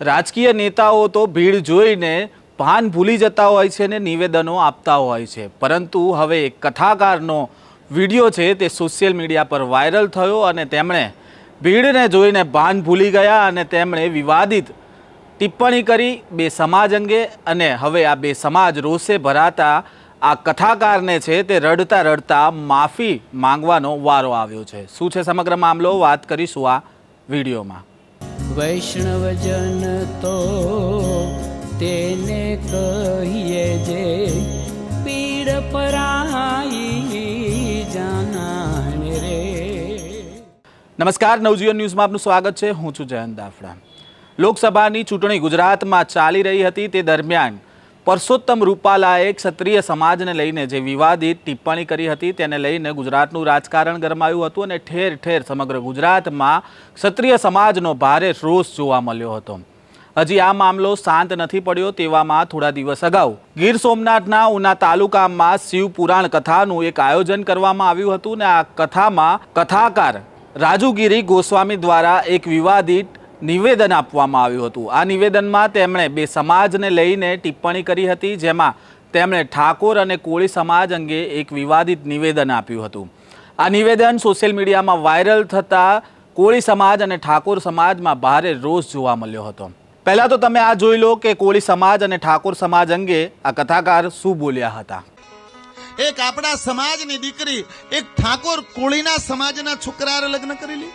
રાજકીય નેતાઓ તો ભીડ જોઈને ભાન ભૂલી જતા હોય છે ને નિવેદનો આપતા હોય છે. પરંતુ હવે કથાકારનો વીડિયો છે તે સોશિયલ મીડિયા પર વાયરલ થયો અને તેમણે ભીડને જોઈને ભાન ભૂલી ગયા અને તેમણે વિવાદિત ટિપ્પણી કરી બે સમાજ અંગે અને હવે આ બે સમાજ રોષે ભરાતા આ કથાકારને છે તે રડતા રડતા માફી માંગવાનો વારો આવ્યો છે. શું છે સમગ્ર મામલો? વાત કરીશું આ વિડીયોમાં. વૈષ્ણવજન તો તેને કહીએ જે પીડ પરાઈ જાણે રે. નમસ્કાર, નવજીવન ન્યૂઝમાં આપનું સ્વાગત છે. હું છું જયંત દાફડા. લોકસભાની ચૂંટણી ગુજરાતમાં ચાલી રહી હતી. તે દરમિયાન પરસોત્તમ રૂપાલાએ ક્ષત્રિય સમાજને લઈને જે વિવાદિત ટિપ્પણી કરી હતી, તેને લઈને ગુજરાતનું રાજકારણ ગરમાયું હતું અને ઠેર ઠેર સમગ્ર ગુજરાતમાં ક્ષત્રિય સમાજનો ભારે રોષ જોવા મળ્યો હતો. હજી આ મામલો શાંત નથી પડ્યો તેવામાં થોડા દિવસ અગાઉ ગીર સોમનાથના ઉના તાલુકામાં શિવ પુરાણ કથાનું એક આયોજન કરવામાં આવ્યું હતું ને આ કથામાં કથાકાર રાજુગીરી ગોસ્વામી દ્વારા એક વિવાદિત નિવેદન આપવામાં આવ્યું હતું. આ નિવેદનમાં તેમણે બે સમાજને લઈને ટિપ્પણી કરી હતી, જેમાં તેમણે ઠાકોર અને કોળી સમાજ અંગે એક વિવાદિત નિવેદન આપ્યું હતું. આ નિવેદન સોશિયલ મીડિયામાં વાયરલ થતાં કોળી સમાજ અને ઠાકોર સમાજમાં ભારે રોષ જોવા મળ્યો હતો. પહેલાં તો તમે આ જોઈ લો કે કોળી સમાજ અને ઠાકોર સમાજ અંગે આ કથાકાર શું બોલ્યા હતા. એક આપણા સમાજની દીકરી એક ઠાકોર કોળીના સમાજના છોકરા લગ્ન કરી લી.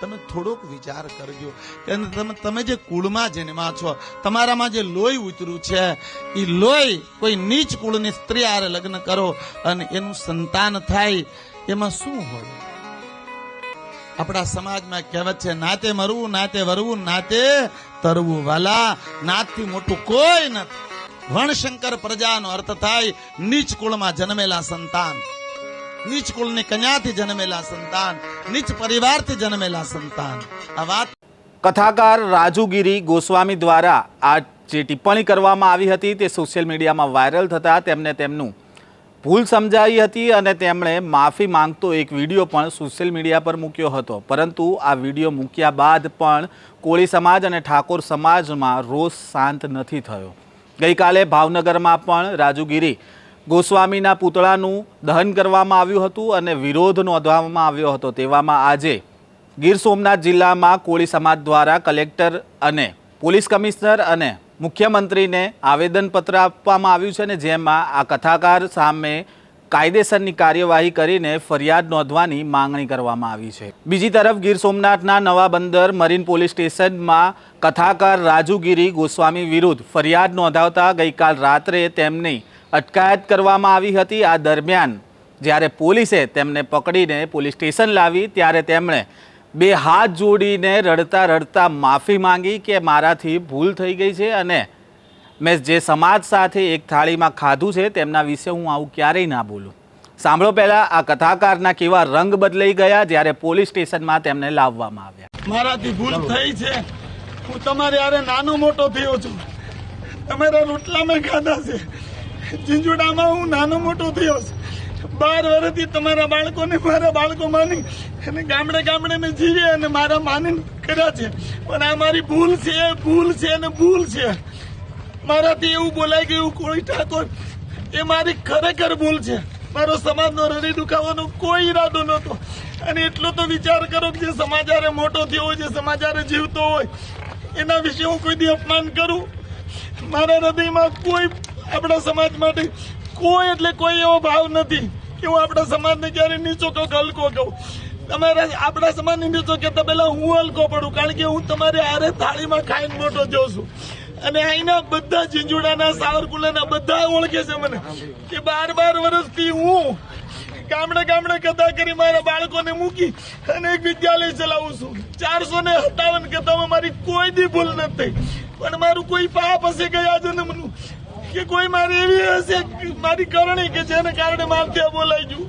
તમે થોડોક વિચાર કરજો. કે તમે તમે જે કુળમાં જન્મા છો, તમારામાં જે લોહી ઉતર્યું છે એ લોહી કોઈ નીચ કુળની સ્ત્રી આરે લગ્ન કરો અને એનું સંતાન થાય. એમાં શું હોય? આપણા સમાજમાં કહેવત છે, નાતે મરવું, નાતે વરવું, નાતે તરવું વાલા. નાતથી મોટું કોઈ નથી. વણશંકર પ્રજાનો અર્થ થાય, નીચ કુળમાં જન્મેલા સંતાન. નીચ કુળની કન્યાથી જન્મેલા સંતાન નીચ પરિવારથી જન્મેલા સંતાન આ વાત કથાકાર રાજુગીરી ગોસ્વામી દ્વારા આ જે ટિપ્પણી કરવામાં આવી હતી તે સોશિયલ મીડિયામાં વાયરલ થતાં તેમને તેમનું ભૂલ સમજાઈ હતી અને તેમણે માફી માંગતો એક વીડિયો પણ સોશિયલ મીડિયા પર મૂક્યો હતો. પરંતુ આ વીડિયો મૂક્યા બાદ પણ કોળી સમાજ અને ઠાકોર સમાજમાં રોષ શાંત નથી થયો. ગઈકાલે ભાવનગરમાં પણ રાજુગીરી ગોસ્વામીના પૂતળાનું દહન કરવામાં આવ્યું હતું અને વિરોધ નોંધવામાં આવ્યો હતો. તેવામાં આજે ગીર સોમનાથ જિલ્લામાં કોળી સમાજ દ્વારા કલેક્ટર અને પોલીસ કમિશનર અને મુખ્યમંત્રીને આવેદનપત્ર આપવામાં આવ્યું છે ને જેમાં આ કથાકાર સામે કાયદેસરની કાર્યવાહી કરીને ફરિયાદ નોંધવાની માંગણી કરવામાં આવી છે. બીજી તરફ ગીર સોમનાથના નવા બંદર મરીન પોલીસ સ્ટેશનમાં કથાકાર રાજુગીરી ગોસ્વામી વિરુદ્ધ ફરિયાદ નોંધાવતા ગઈકાલ રાત્રે તેમની અટકાયત કરવામાં આવી હતી. આ દરમિયાન જ્યારે પોલીસે તેમને પકડીને પોલીસ સ્ટેશન લાવી, ત્યારે તેમણે બે હાથ જોડીને રડતા રડતા માફી માંગી કે મારાથી ભૂલ થઈ ગઈ છે અને મેં જે સમાજ સાથે એક થાળીમાં ખાધું છે તેમના વિશે હું આવું ક્યારેય ના બોલું. સાંભળો પહેલાં આ કથાકારના કેવા રંગ બદલાઈ ગયા જ્યારે પોલીસ સ્ટેશનમાં તેમને લાવવામાં આવ્યા. મારાથી ભૂલ થઈ છે. હું તમારે નાનો મોટો થયો છું. તમારા રોટલા મેં ખાધા છે. ઝીંઝુડામાં હું નાનો મોટો થયો બાર વર્ષથી તમારા બાળકોને મારા બાળકો માની અને ગામડે ગામડે મેં જીવી અને મારા માની કર્યા છે. પણ આ મારી ભૂલ છે ભૂલ છે અને ભૂલ છે. મારાથી એવું બોલાઈ ગયું કોઈ ઠાકોર, એ મારી ખરેખર ભૂલ છે. મારો સમાજનો હૃદય દુખાવાનો કોઈ ઈરાદો નહોતો. અને એટલો તો વિચાર કરો કે જે સમાચારે મોટો થયો હોય, જે સમાચારે જીવતો હોય, એના વિશે હું કોઈ દી અપમાન કરું? મારા હૃદયમાં કોઈ આપણા સમાજ માટે કોઈ એટલે કોઈ એવો ભાવ નથી કે હું આપણા સમાજને ક્યારે નીચો કહું હલકો કહું. તમારા આપણા સમાજને નીચો કહેતા પહેલા હું હલકો પડું, કારણ કે હું તમારે આરે થાળીમાં ખાઈને મોટો જોઉં છું. અને અહીંના બધા ઝીંઝુડાના સાવરકુલાના બધા ઓળખે છે મને કે બાર બાર વર્ષથી હું ગામડે ગામડે કથા કરી મારા બાળકોને મૂકી અને એક વિદ્યાલય ચલાવું છું. ચારસો ને સત્તાવન કથામાં મારી કોઈ દી ભૂલ નથી. પણ મારું કોઈ પાપ હશે ગયા જન્મનું કે કોઈ મારી એવી હશે મારી કરણી કે જેને કારણે મારથી આ બોલાઈ ગયું?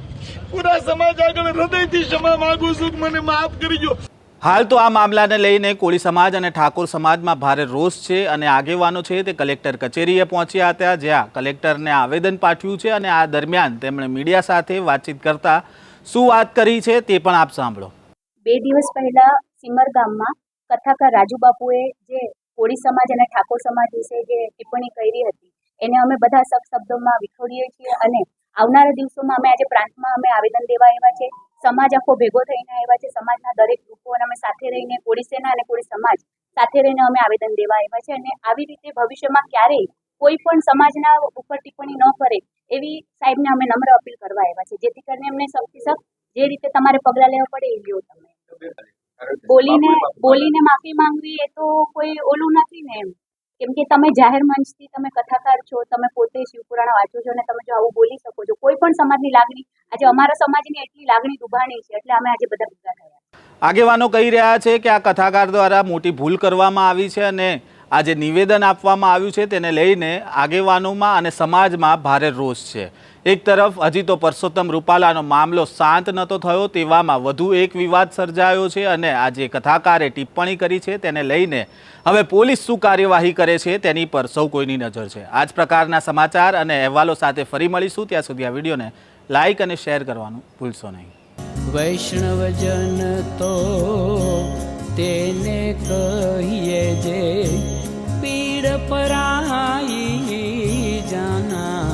પૂરા સમાજ આગળ હૃદયથી ક્ષમા માંગુ છું મને માફ કરજો હાલ તો આ મામલાને લઈને કોળી સમાજ અને ઠાકોર સમાજમાં ભારે રોષ છે અને આગેવાનો છે તે કલેક્ટર કચેરીએ પહોંચ્યા હતા જ્યાં કલેક્ટરને આવેદન પાઠવ્યું છે અને આ દરમિયાન તેમણે મીડિયા સાથે વાતચીત કરતા શું વાત કરી છે તે પણ આપ સાંભળો. બે દિવસ પહેલા સિમર ગામમાં કથાકાર રાજુ બાપુએ જે કોળી સમાજ અને ઠાકોર સમાજ વિશે જે ટિપ્પણી કરી હતી એને અમે બધા સખ શબ્દોમાં વિખોડીએ છીએ અને આવનારા દિવસોમાં અમે આજે પ્રાંતમાં અમે આવેદન દેવા આવ્યા છે. સમાજ આખો ભેગો થઈને આવ્યા છે. સમાજના દરેક ગ્રુપો અને અમે સાથે રહીને કોળી સેના અને કોળી સમાજ સાથે રહીને અમે આવેદન દેવા આવ્યા છે અને આવી રીતે ભવિષ્યમાં ક્યારેય કોઈ પણ સમાજના ઉપર ટિપ્પણી ન કરે એવી સાહેબને અમે નમ્ર અપીલ કરવા આવ્યા છે. જેથી કરીને અમને સૌથી સખ્ત જે રીતે તમારે પગલાં લેવા પડે એ લ્યો તમે. બોલીને બોલીને માફી માંગવી એ તો કોઈ ઓલું નથી ને એમ. કેમ કે તમે જાહેર મંચથી તમે કથાકાર છો, તમે પોતે શિવપુરાણ વાંચો છો અને તમે જો આવું બોલી શકો છો, કોઈ પણ સમાજની લાગણી, આજે અમારા સમાજની એટલી લાગણી દુભાણી છે, એટલે અમે આજે બધા ભેગા થયા. આગેવાનો કહી રહ્યા છે કે આ કથાકાર દ્વારા મોટી ભૂલ કરવામાં આવી છે અને આ જે નિવેદન આપવામાં આવ્યું છે તેને લઈને આગેવાનોમાં અને સમાજમાં ભારે રોષ છે. એક તરફ હજી તો પરસોત્તમ રૂપાલાનો મામલો શાંત નહોતો થયો, તેવામાં વધુ એક વિવાદ સર્જાયો છે અને આ જે કથાકારે ટિપ્પણી કરી છે તેને લઈને હવે પોલીસ શું કાર્યવાહી કરે છે તેની પર સૌ કોઈની નજર છે. આ જ પ્રકારના સમાચાર અને અહેવાલો સાથે ફરી મળીશું. ત્યાં સુધી આ વિડીયોને લાઇક અને શેર કરવાનું ભૂલશો નહીં. વૈષ્ણવજન તો તેને કહીએ જે પીડ પરાઈ જાના